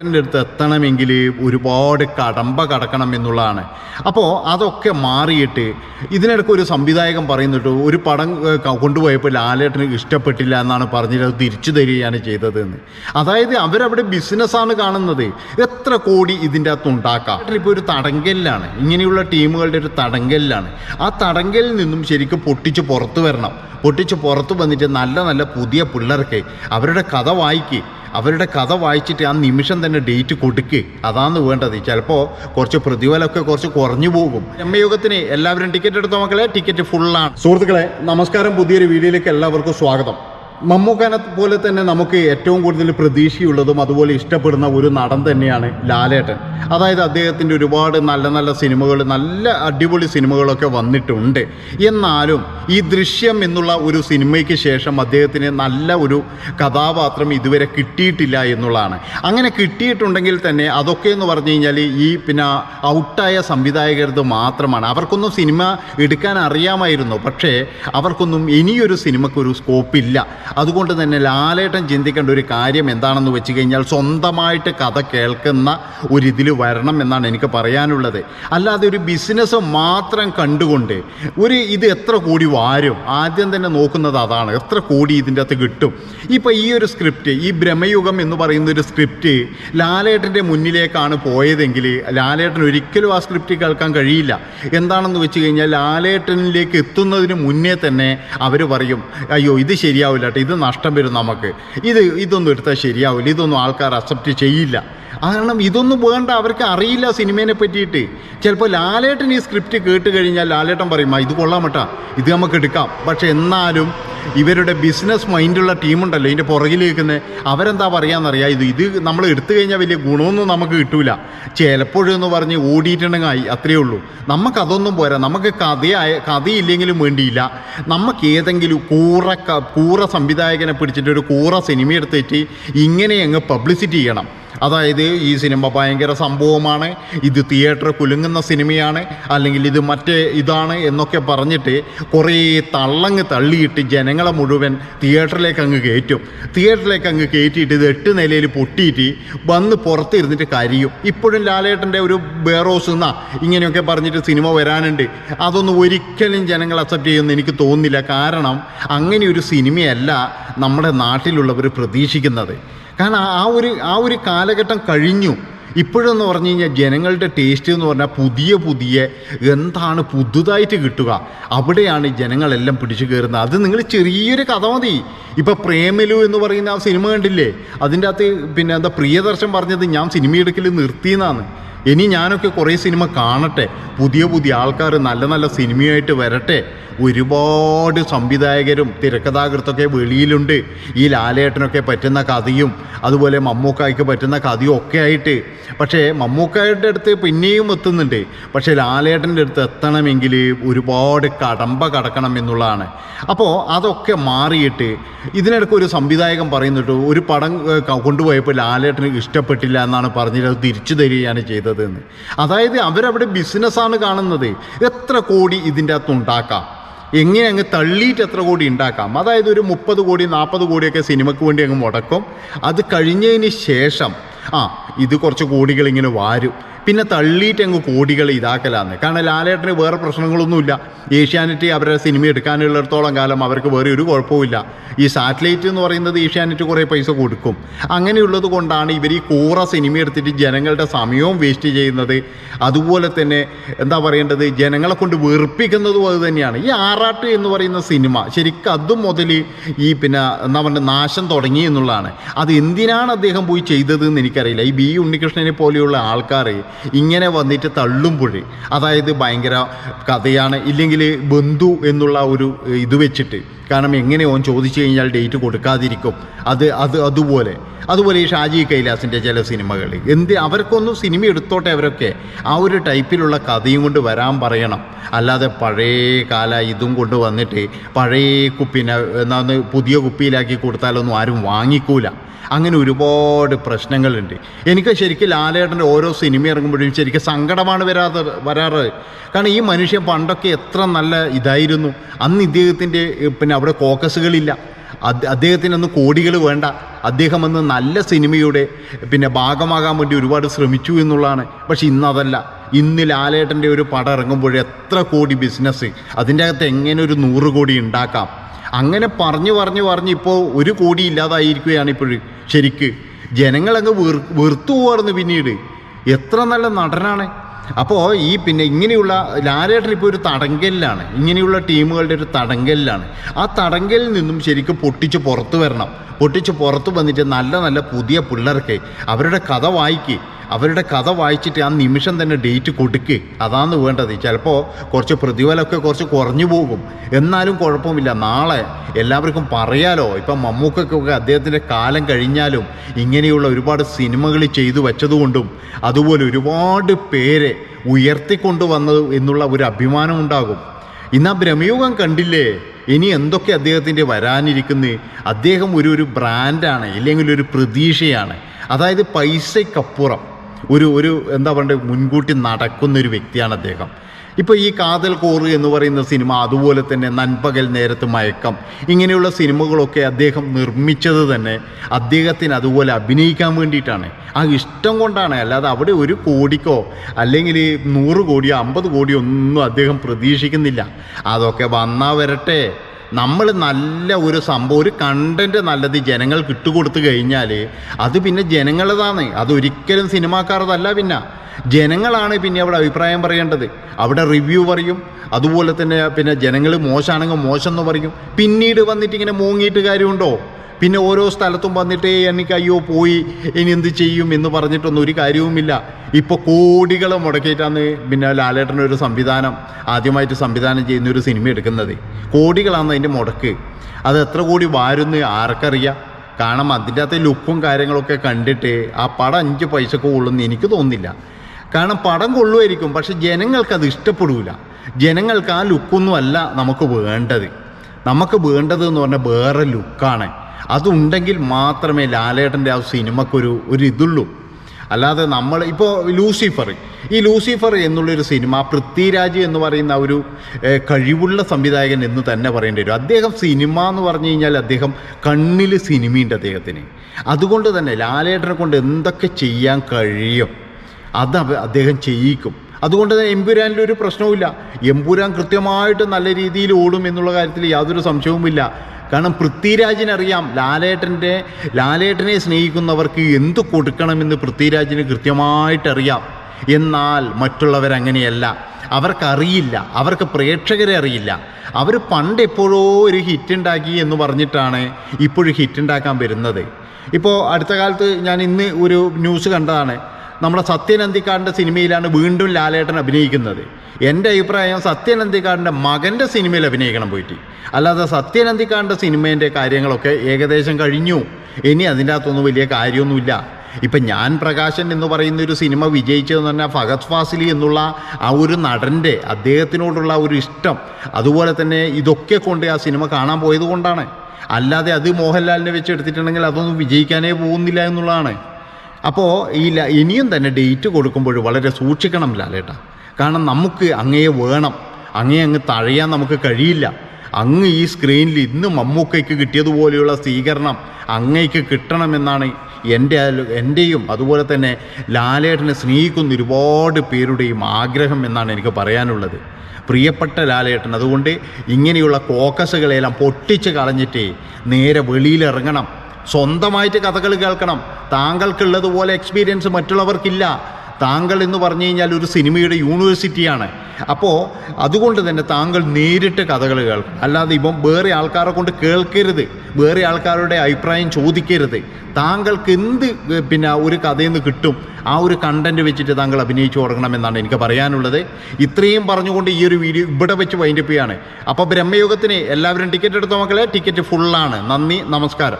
ന്റെ അടുത്ത് എത്തണമെങ്കിൽ ഒരുപാട് കടമ്പ കടക്കണം എന്നുള്ളതാണ്. അപ്പോൾ അതൊക്കെ മാറിയിട്ട് ഇതിനിടയ്ക്ക് ഒരു സംവിധായകൻ പറയുന്നിട്ട് ഒരു പടം കൊണ്ടുപോയപ്പോൾ ലാലേട്ടന് ഇഷ്ടപ്പെട്ടില്ല എന്നാണ് പറഞ്ഞിട്ട് അത് തിരിച്ചു തരികയാണ് ചെയ്തതെന്ന്. അതായത് അവരവിടെ ബിസിനസ്സാണ് കാണുന്നത്. എത്ര കോടി ഇതിന്റെ അകത്ത് ഉണ്ടാക്കാം? ഇപ്പോൾ ഒരു തടങ്കലിലാണ്. ഇങ്ങനെയുള്ള ടീമുകളുടെ ഒരു തടങ്കലിലാണ്. ആ തടങ്കലിൽ നിന്നും ശരിക്കും പൊട്ടിച്ച് പുറത്തു വരണം. പൊട്ടിച്ച് പുറത്ത് വന്നിട്ട് നല്ല നല്ല പുതിയ പിള്ളേർക്ക് അവരുടെ കഥ വായിക്ക്. അവരുടെ കഥ വായിച്ചിട്ട് ആ നിമിഷം തന്നെ ഡേറ്റ് കൊടുക്ക്. അതാണ് വേണ്ടത്. ചിലപ്പോൾ കുറച്ച് പ്രതിഫലമൊക്കെ കുറച്ച് കുറഞ്ഞു പോകും. ബ്രഹ്മയുഗത്തിന് എല്ലാവരും ടിക്കറ്റ് എടുത്ത മക്കളെ? ടിക്കറ്റ് ഫുള്ളാണ് സുഹൃത്തുക്കളെ നമസ്കാരം. പുതിയൊരു വീഡിയോയിലേക്ക് എല്ലാവർക്കും സ്വാഗതം. മമ്മൂക്കാനെ പോലെ തന്നെ നമുക്ക് ഏറ്റവും കൂടുതൽ പ്രതീക്ഷയുള്ളതും അതുപോലെ ഇഷ്ടപ്പെടുന്ന ഒരു നടൻ തന്നെയാണ് ലാലേട്ടൻ. അതായത് അദ്ദേഹത്തിന്റെ ഒരുപാട് നല്ല നല്ല സിനിമകൾ നല്ല അടിപൊളി സിനിമകളൊക്കെ വന്നിട്ടുണ്ട്. എന്നാലും ഈ ദൃശ്യം എന്നുള്ള ഒരു സിനിമയ്ക്ക് ശേഷം അദ്ദേഹത്തിന് നല്ല ഒരു കഥാപാത്രം ഇതുവരെ കിട്ടിയിട്ടില്ല എന്നുള്ളതാണ്. അങ്ങനെ കിട്ടിയിട്ടുണ്ടെങ്കിൽ തന്നെ അതൊക്കെ എന്ന് പറഞ്ഞു കഴിഞ്ഞാൽ ഈ പിന്നെ ഔട്ടായ സംവിധായകരത് മാത്രമാണ്. അവർക്കൊന്നും സിനിമ എടുക്കാൻ അറിയാമായിരുന്നു. പക്ഷേ അവർക്കൊന്നും ഇനിയൊരു സിനിമയ്ക്കൊരു സ്കോപ്പില്ല അതുകൊണ്ട് തന്നെ ലാലേട്ടൻ ചിന്തിക്കേണ്ട ഒരു കാര്യം എന്താണെന്ന് വെച്ച് കഴിഞ്ഞാൽ സ്വന്തമായിട്ട് കഥ കേൾക്കുന്ന ഒരിതിൽ വരണം എന്നാണ് എനിക്ക് പറയാനുള്ളത്. അല്ലാതെ ഒരു ബിസിനസ് മാത്രം കണ്ടുകൊണ്ട് ഒരു ഇത് എത്ര കോടി വാരും? ആദ്യം തന്നെ നോക്കുന്നത് അതാണ്. എത്ര കോടി ഇതിന്റെ അകത്ത് കിട്ടും? ഇപ്പോൾ ഈ ഒരു സ്ക്രിപ്റ്റ് ഈ ബ്രഹ്മയുഗം എന്ന് പറയുന്ന ഒരു സ്ക്രിപ്റ്റ് ലാലേട്ടന്റെ മുന്നിലേക്കാണ് പോയതെങ്കിൽ ലാലേട്ടൻ ഒരിക്കലും ആ സ്ക്രിപ്റ്റ് കേൾക്കാൻ കഴിയില്ല. എന്താണെന്ന് വെച്ച് കഴിഞ്ഞാൽ ലാലേട്ടനിലേക്ക് എത്തുന്നതിന് മുന്നേ തന്നെ അവർ പറയും അയ്യോ ഇത് ശരിയാവില്ല ഇത് നഷ്ടം വരും നമുക്ക്. ഇത് ഇതൊന്നും എടുത്താൽ ശരിയാവില്ല. ഇതൊന്നും ആൾക്കാർ അക്സെപ്റ്റ് ചെയ്യില്ല. കാരണം ഇതൊന്നും വേണ്ട അവർക്ക് അറിയില്ല സിനിമേനെ പറ്റിയിട്ട്. ചിലപ്പോൾ ലാലേട്ടൻ ഈ സ്ക്രിപ്റ്റ് കേട്ട് കഴിഞ്ഞാൽ ലാലേട്ടൻ പറയും "ആ, ഇത് കൊള്ളാം കേട്ടാ ഇത് നമുക്ക് എടുക്കാം. പക്ഷെ എന്നാലും ഇവരുടെ ബിസിനസ് മൈൻഡുള്ള ടീമുണ്ടല്ലോ ഇതിന്റെ പുറകിൽ നിൽക്കുന്നത് അവരെന്താ പറയാമെന്നറിയാം ഇത് ഇത് നമ്മൾ എടുത്തു കഴിഞ്ഞാൽ വലിയ ഗുണമൊന്നും നമുക്ക് കിട്ടൂല. ചിലപ്പോഴെന്ന് പറഞ്ഞ് ഓടിയിട്ടുണ്ടെങ്കിൽ അത്രയേ ഉള്ളൂ. നമുക്കതൊന്നും പോരാ. നമുക്ക് കഥയായ കഥയില്ലെങ്കിലും വേണ്ടിയില്ല. നമുക്ക് ഏതെങ്കിലും കൂറ കൂറ സംവിധായകനെ പിടിച്ചിട്ട് ഒരു കൂറ സിനിമ എടുത്തിട്ട് ഇങ്ങനെ അങ്ങ് പബ്ലിസിറ്റി ചെയ്യണം. അതായത് ഈ സിനിമ ഭയങ്കര സംഭവമാണ്. ഇത് തിയേറ്റർ കുലുങ്ങുന്ന സിനിമയാണ്. അല്ലെങ്കിൽ ഇത് മറ്റേ ഇതാണ് എന്നൊക്കെ പറഞ്ഞിട്ട് കുറേ തള്ളങ്ങ് തള്ളിയിട്ട് ജനങ്ങളെ മുഴുവൻ തിയേറ്ററിലേക്ക് അങ്ങ് കയറ്റും. തിയേറ്ററിലേക്ക് അങ്ങ് കയറ്റിയിട്ട് ഇത് എട്ട് നിലയിൽ പൊട്ടിയിട്ട് വന്ന് പുറത്തിരുന്നിട്ട് കരിയും. ഇപ്പോഴും ലാലേട്ടന്റെ ഒരു ബേറോസ് എന്നാ ഇങ്ങനെയൊക്കെ പറഞ്ഞിട്ട് സിനിമ വരാനുണ്ട്. അതൊന്നും ഒരിക്കലും ജനങ്ങൾ അക്സെപ്റ്റ് ചെയ്യുമെന്ന് എനിക്ക് തോന്നുന്നില്ല. കാരണം അങ്ങനെ ഒരു സിനിമയല്ല നമ്മുടെ നാട്ടിലുള്ളവർ പ്രതീക്ഷിക്കുന്നത്. കാരണം ആ ഒരു ആ ഒരു കാലഘട്ടം കഴിഞ്ഞു. ഇപ്പോഴെന്ന് പറഞ്ഞു കഴിഞ്ഞാൽ ജനങ്ങളുടെ ടേസ്റ്റ് എന്ന് പറഞ്ഞാൽ പുതിയ പുതിയ എന്താണ് പുതുതായിട്ട് കിട്ടുക. അവിടെയാണ് ജനങ്ങളെല്ലാം പിടിച്ചു കയറുന്നത്. അത് നിങ്ങൾ ചെറിയൊരു കഥ മതി. ഇപ്പം പ്രേമലു എന്ന് പറയുന്ന ആ സിനിമ കണ്ടില്ലേ? അതിന്റെ അകത്ത് പിന്നെ എന്താ പ്രിയദർശൻ പറഞ്ഞത് ഞാൻ സിനിമ എടുക്കൽ നിർത്തിയെന്നാണ്. ഇനി ഞാനൊക്കെ കുറേ സിനിമ കാണട്ടെ. പുതിയ പുതിയ ആൾക്കാർ നല്ല നല്ല സിനിമയായിട്ട് വരട്ടെ. ഒരുപാട് സംവിധായകരും തിരക്കഥാകൃത്തൊക്കെ വെളിയിലുണ്ട്. ഈ ലാലേട്ടനൊക്കെ പറ്റുന്ന കഥയും അതുപോലെ മമ്മൂക്കായ്ക്ക് പറ്റുന്ന കഥയും ഒക്കെ ആയിട്ട്. പക്ഷേ മമ്മൂക്കായുടെ അടുത്ത് പിന്നെയും എത്തുന്നുണ്ട്. പക്ഷേ ലാലേട്ടന്റെ അടുത്ത് എത്തണമെങ്കിൽ ഒരുപാട് കടമ്പ കടക്കണം എന്നുള്ളതാണ്. അപ്പോൾ അതൊക്കെ മാറിയിട്ട് ഇതിനിടയ്ക്ക് ഒരു സംവിധായകൻ പറയുന്നുണ്ട് ഒരു പടം കൊണ്ടുപോയപ്പോൾ ലാലേട്ടന് ഇഷ്ടപ്പെട്ടില്ല എന്നാണ് പറഞ്ഞിട്ട് അത് തിരിച്ചു തരികയാണ് ചെയ്തതെന്ന് അതായത് അവരവിടെ ബിസിനസ്സാണ് കാണുന്നത്. എത്ര കോടി ഇതിന്റെ അകത്ത് ഉണ്ടാക്കാം? എങ്ങനെ അങ്ങ് തള്ളിയിട്ട് എത്ര കോടി ഉണ്ടാക്കാം? അതായത് ഒരു മുപ്പത് കോടി നാൽപ്പത് കോടിയൊക്കെ സിനിമയ്ക്ക് വേണ്ടി അങ്ങ് മുടക്കും. അത് കഴിഞ്ഞതിന് ശേഷം ആ ഇത് കുറച്ച് കോടികൾ ഇങ്ങനെ വാരും. പിന്നെ തള്ളിയിട്ട് അങ്ങ് കോടികൾ ഇതാക്കലാന്ന്. കാരണം ലാലേട്ടന് വേറെ പ്രശ്നങ്ങളൊന്നുമില്ല. ഏഷ്യാനെറ്റ് അവരുടെ സിനിമ എടുക്കാനുള്ളിടത്തോളം കാലം അവർക്ക് വേറെ ഒരു കുഴപ്പമില്ല ഈ സാറ്റലൈറ്റ് എന്ന് പറയുന്നത് ഏഷ്യാനെറ്റ് കുറേ പൈസ കൊടുക്കും. അങ്ങനെയുള്ളത് കൊണ്ടാണ് ഇവർ ഈ കൂറ സിനിമ എടുത്തിട്ട് ജനങ്ങളുടെ സമയവും വേസ്റ്റ് ചെയ്യുന്നത്. അതുപോലെ തന്നെ എന്താ പറയേണ്ടത്? ജനങ്ങളെ കൊണ്ട് വെറുപ്പിക്കുന്നതും അത് തന്നെയാണ്. ഈ ആറാട്ട് എന്ന് പറയുന്ന സിനിമ ശരിക്കും അതും മുതൽ ഈ പിന്നെ എന്താ പറയുക നാശം തുടങ്ങി എന്നുള്ളതാണ്. അത് എന്തിനാണ് അദ്ദേഹം പോയി ചെയ്തതെന്ന് എനിക്കറിയില്ല. ഈ ബി ഉണ്ണികൃഷ്ണനെ പോലെയുള്ള ആൾക്കാർ ഇങ്ങനെ വന്നിട്ട് തള്ളുമ്പോഴേ അതായത് ഭയങ്കര കഥയാണ് ഇല്ലെങ്കിൽ ബന്ധു എന്നുള്ള ഒരു ഇത് വെച്ചിട്ട് കാരണം എങ്ങനെ ഓൻ ചോദിച്ചു കഴിഞ്ഞാൽ ഡേറ്റ് കൊടുക്കാതിരിക്കും. അത് അത് അതുപോലെ. അതുപോലെ ഈ ഷാജി കൈലാസിന്റെ ചില സിനിമകൾ. എന്ത് അവർക്കൊന്നും സിനിമ എടുത്തോട്ടെ അവരൊക്കെ. ആ ഒരു ടൈപ്പിലുള്ള കഥയും കൊണ്ട് വരാൻ പറയണം. അല്ലാതെ പഴയ കാല ഇതും കൊണ്ട് വന്നിട്ട് പഴയ കുപ്പിനെ എന്നാന്ന് പുതിയ കുപ്പിയിലാക്കി കൊടുത്താലൊന്നും ആരും വാങ്ങിക്കൂല. അങ്ങനെ ഒരുപാട് പ്രശ്നങ്ങളുണ്ട്. എനിക്ക് ശരിക്കും ലാലേട്ടന്റെ ഓരോ സിനിമ ഇറങ്ങുമ്പോഴും ശരിക്കും സങ്കടമാണ് വരാതെ വരാറ്. കാരണം ഈ മനുഷ്യൻ പണ്ടൊക്കെ എത്ര നല്ല ഇതായിരുന്നു. അന്ന് ഇദ്ദേഹത്തിന്റെ പിന്നെ അവിടെ കോക്കസുകളില്ല. അദ്ദേഹത്തിനൊന്ന് കോടികൾ വേണ്ട. അദ്ദേഹം അന്ന് നല്ല സിനിമയുടെ പിന്നെ ഭാഗമാകാൻ വേണ്ടി ഒരുപാട് ശ്രമിച്ചു എന്നുള്ളതാണ്. പക്ഷെ ഇന്നതല്ല. ഇന്ന് ലാലേട്ടന്റെ ഒരു പടം ഇറങ്ങുമ്പോൾ എത്ര കോടി ബിസിനസ് അതിന്റെ അകത്ത് എങ്ങനെ ഒരു നൂറ് കോടി ഉണ്ടാക്കാം? അങ്ങനെ പറഞ്ഞു പറഞ്ഞു പറഞ്ഞ് ഇപ്പോൾ ഒരു കോടി ഇല്ലാതായിരിക്കുകയാണ് ഇപ്പോഴും ശരിക്ക്. ജനങ്ങളങ്ങ് വീർ വെറുത്തു പോവാറുന്നു പിന്നീട്. എത്ര നല്ല നടനാണ്. അപ്പോൾ ഈ പിന്നെ ഇങ്ങനെയുള്ള ലാലേട്ടൻ ഇപ്പോൾ ഒരു തടങ്കലിലാണ്. ഇങ്ങനെയുള്ള ടീമുകളുടെ ഒരു തടങ്കലിലാണ്. ആ തടങ്കലിൽ നിന്നും ശരിക്കും പൊട്ടിച്ച് പുറത്തു വരണം. പൊട്ടിച്ച് പുറത്ത് വന്നിട്ട് നല്ല നല്ല പുതിയ പിള്ളേർക്ക് അവരുടെ കഥ വായിക്ക്. അവരുടെ കഥ വായിച്ചിട്ട് ആ നിമിഷം തന്നെ ഡേറ്റ് കൊടുക്ക്. അതാണ് വേണ്ടത്. ചിലപ്പോൾ കുറച്ച് പ്രതിഫലമൊക്കെ കുറച്ച് കുറഞ്ഞു പോകും. എന്നാലും കുഴപ്പമില്ല. നാളെ എല്ലാവർക്കും പറയാലോ. ഇപ്പം മമ്മൂക്കൊക്കെ അദ്ദേഹത്തിന്റെ കാലം കഴിഞ്ഞാലും ഇങ്ങനെയുള്ള ഒരുപാട് സിനിമകൾ ചെയ്തു വെച്ചതുകൊണ്ടും അതുപോലെ ഒരുപാട് പേരെ ഉയർത്തിക്കൊണ്ടുവന്നത് എന്നുള്ള ഒരു അഭിമാനം ഉണ്ടാകും. ഇന്ന് ആ ഭ്രമയുഗം കണ്ടില്ലേ? ഇനി എന്തൊക്കെ അദ്ദേഹത്തിന്റെ വരാനിരിക്കുന്നത് അദ്ദേഹം ഒരു ഒരു ബ്രാൻഡാണ് ഇല്ലെങ്കിൽ ഒരു പ്രതീക്ഷയാണ്. അതായത് പൈസയ്ക്കപ്പുറം ഒരു ഒരു എന്താ പറയുക മുൻകൂട്ടി നടക്കുന്നൊരു വ്യക്തിയാണ് അദ്ദേഹം. ഇപ്പോൾ ഈ കാതൽ കോറ് എന്ന് പറയുന്ന സിനിമ അതുപോലെ തന്നെ നൻപകൽ നേരത്ത് മയക്കം. ഇങ്ങനെയുള്ള സിനിമകളൊക്കെ അദ്ദേഹം നിർമ്മിച്ചത് തന്നെ അദ്ദേഹത്തിന് അതുപോലെ അഭിനയിക്കാൻ വേണ്ടിയിട്ടാണ്. ആ ഇഷ്ടം കൊണ്ടാണ്. അല്ലാതെ അവിടെ ഒരു കോടിക്കോ അല്ലെങ്കിൽ നൂറ് കോടിയോ അമ്പത് കോടിയോ ഒന്നും അദ്ദേഹം പ്രതീക്ഷിക്കുന്നില്ല. അതൊക്കെ വന്നാൽ വരട്ടെ. നമ്മൾ നല്ല ഒരു സംഭവം ഒരു കണ്ടന്റ് നല്ലത് ജനങ്ങൾക്ക് ഇട്ടുകൊടുത്തു കഴിഞ്ഞാൽ അത് പിന്നെ ജനങ്ങളതാണ്. അതൊരിക്കലും സിനിമാക്കാരതല്ല പിന്നെ. ജനങ്ങളാണ് പിന്നെ അവിടെ അഭിപ്രായം പറയേണ്ടത്. അവിടെ റിവ്യൂ പറയും. അതുപോലെ തന്നെ പിന്നെ ജനങ്ങൾ മോശമാണെങ്കിൽ മോശം എന്ന് പറയും. പിന്നീട് വന്നിട്ട് ഇങ്ങനെ മൂങ്ങിയിട്ട് കാര്യമുണ്ടോ? പിന്നെ ഓരോ സ്ഥലത്തും വന്നിട്ട് എനിക്ക് അയ്യോ പോയി. ഇനി എന്ത് ചെയ്യും എന്ന് പറഞ്ഞിട്ടൊന്നും ഒരു കാര്യവുമില്ല. ഇപ്പോൾ കോടികൾ മുടക്കിയിട്ടാണ് പിന്നെ ലാലേട്ടന്റെ ഒരു സംവിധാനം ആദ്യമായിട്ട് സംവിധാനം ചെയ്യുന്ന ഒരു സിനിമ എടുക്കുന്നത്. കോടികളാണ് അതിന്റെ മുടക്ക്. അത് എത്ര കോടി വാരുന്ന് ആർക്കറിയാം. കാരണം അതിന്റെ അകത്തെ ലുക്കും കാര്യങ്ങളൊക്കെ കണ്ടിട്ട് ആ പടം അഞ്ച് പൈസക്ക് കൊള്ളുമെന്ന് എനിക്ക് തോന്നുന്നില്ല. കാരണം പടം കൊള്ളുമായിരിക്കും പക്ഷെ ജനങ്ങൾക്കത് ഇഷ്ടപ്പെടില്ല ജനങ്ങൾക്ക് ആ ലുക്കൊന്നും അല്ല നമുക്ക് വേണ്ടത്. നമുക്ക് വേണ്ടത് എന്ന് പറഞ്ഞാൽ വേറെ ലുക്കാണ്. അതുണ്ടെങ്കിൽ മാത്രമേ ലാലേട്ടന്റെ ആ സിനിമക്കൊരു ഒരു ഇതുള്ളൂ. അല്ലാതെ നമ്മൾ ഇപ്പോൾ ലൂസിഫർ ഈ ലൂസിഫർ എന്നുള്ളൊരു സിനിമ പൃഥ്വിരാജ് എന്ന് പറയുന്ന ഒരു കഴിവുള്ള സംവിധായകൻ എന്ന് തന്നെ പറയേണ്ടി വരും. അദ്ദേഹം സിനിമ എന്ന് പറഞ്ഞു കഴിഞ്ഞാൽ അദ്ദേഹം കണ്ണിൽ സിനിമയുണ്ട് അദ്ദേഹത്തിന്. അതുകൊണ്ട് തന്നെ ലാലേട്ടനെ കൊണ്ട് എന്തൊക്കെ ചെയ്യാൻ കഴിയും? അത് അദ്ദേഹം ചെയ്യിക്കും. അതുകൊണ്ട് തന്നെ എമ്പുരാനിൽ ഒരു പ്രശ്നവുമില്ല. എമ്പുരാൻ കൃത്യമായിട്ട് നല്ല രീതിയിൽ ഓടും എന്നുള്ള കാര്യത്തിൽ യാതൊരു സംശയവുമില്ല. കാരണം പൃഥ്വിരാജിനറിയാം ലാലേട്ടന്റെ ലാലേട്ടനെ സ്നേഹിക്കുന്നവർക്ക് എന്ത് കൊടുക്കണമെന്ന് പൃഥ്വിരാജിന് കൃത്യമായിട്ടറിയാം. എന്നാൽ മറ്റുള്ളവരങ്ങനെയല്ല. അവർക്കറിയില്ല. അവർക്ക് പ്രേക്ഷകരെ അറിയില്ല. അവർ പണ്ട് എപ്പോഴോ ഒരു ഹിറ്റ് ഉണ്ടാക്കി എന്ന് പറഞ്ഞിട്ടാണ് ഇപ്പോഴും ഹിറ്റ് ഉണ്ടാക്കാൻ വരുന്നത്. ഇപ്പോൾ അടുത്ത കാലത്ത് ഞാൻ ഇന്ന് ഒരു ന്യൂസ് കണ്ടതാണ്. നമ്മുടെ സത്യൻ അന്തിക്കാടിന്റെ സിനിമയിലാണ് വീണ്ടും ലാലേട്ടൻ അഭിനയിക്കുന്നത്. എന്റെ അഭിപ്രായം സത്യൻ അന്തിക്കാടിന്റെ മകന്റെ സിനിമയിൽ അഭിനയിക്കണം പോയിട്ട്. അല്ലാതെ സത്യൻ അന്തിക്കാടിന്റെ സിനിമേന്റെ കാര്യങ്ങളൊക്കെ ഏകദേശം കഴിഞ്ഞു. ഇനി അതിന്റെ അകത്തൊന്നും വലിയ കാര്യമൊന്നുമില്ല. ഇപ്പം ഞാൻ പ്രകാശൻ എന്ന് പറയുന്ന ഒരു സിനിമ വിജയിച്ചതെന്ന് പറഞ്ഞാൽ ഫഹദ് ഫാസിലി എന്നുള്ള ആ ഒരു നടന്റെ അദ്ദേഹത്തിനോടുള്ള ഒരു ഇഷ്ടം. അതുപോലെ തന്നെ ഇതൊക്കെ കൊണ്ട് ആ സിനിമ കാണാൻ പോയത് കൊണ്ടാണ് അല്ലാതെ അത് മോഹൻലാലിനെ വെച്ച് എടുത്തിട്ടുണ്ടെങ്കിൽ അതൊന്നും വിജയിക്കാനേ പോകുന്നില്ല എന്നുള്ളതാണ്. അപ്പോൾ ഈ ഇനിയും തന്നെ ഡേറ്റ് കൊടുക്കുമ്പോൾ വളരെ സൂക്ഷിക്കണം ലാലേട്ടാ. കാരണം നമുക്ക് അങ്ങയെ വേണം. അങ്ങേ അങ്ങ് തഴയാൻ നമുക്ക് കഴിയില്ല. അങ്ങ് ഈ സ്ക്രീനിൽ ഇന്ന് മമ്മൂക്കയ്ക്ക് കിട്ടിയതുപോലെയുള്ള സ്വീകരണം അങ്ങയ്ക്ക് കിട്ടണമെന്നാണ് എന്റെ എന്റെയും അതുപോലെ തന്നെ ലാലേട്ടനെ സ്നേഹിക്കുന്ന ഒരുപാട് പേരുടെയും ആഗ്രഹം എന്നാണ് എനിക്ക് പറയാനുള്ളത്. പ്രിയപ്പെട്ട ലാലേട്ടൻ അതുകൊണ്ട് ഇങ്ങനെയുള്ള കോക്കസുകളെല്ലാം പൊട്ടിച്ച് കളഞ്ഞിട്ട് നേരെ വെളിയിലിറങ്ങണം സ്വന്തമായിട്ട് കഥകൾ കേൾക്കണം. താങ്കൾക്കുള്ളതുപോലെ എക്സ്പീരിയൻസ് മറ്റുള്ളവർക്കില്ല. താങ്കൾ എന്ന് പറഞ്ഞു കഴിഞ്ഞാൽ ഒരു സിനിമയുടെ യൂണിവേഴ്സിറ്റിയാണ്. അപ്പോൾ അതുകൊണ്ട് തന്നെ താങ്കൾ നേരിട്ട് കഥകൾ കേൾക്കണം. അല്ലാതെ ഇപ്പം വേറെ ആൾക്കാരെ കൊണ്ട് കേൾക്കരുത്. വേറെ ആൾക്കാരുടെ അഭിപ്രായം ചോദിക്കരുത്. താങ്കൾക്ക് എന്ത് പിന്നെ ഒരു കഥയിൽ നിന്ന് കിട്ടും? ആ ഒരു കണ്ടന്റ് വെച്ചിട്ട് താങ്കൾ അഭിനയിച്ചു തുടങ്ങണമെന്നാണ് എനിക്ക് പറയാനുള്ളത്. ഇത്രയും പറഞ്ഞുകൊണ്ട് ഈ ഒരു വീഡിയോ ഇവിടെ വെച്ച് വൈൻഡപ്പ് ചെയ്യാണ്. അപ്പോൾ ബ്രഹ്മയോഗത്തിന് എല്ലാവരും ടിക്കറ്റ് എടുത്ത മക്കളെ? ടിക്കറ്റ് ഫുള്ളാണ് നന്ദി നമസ്കാരം.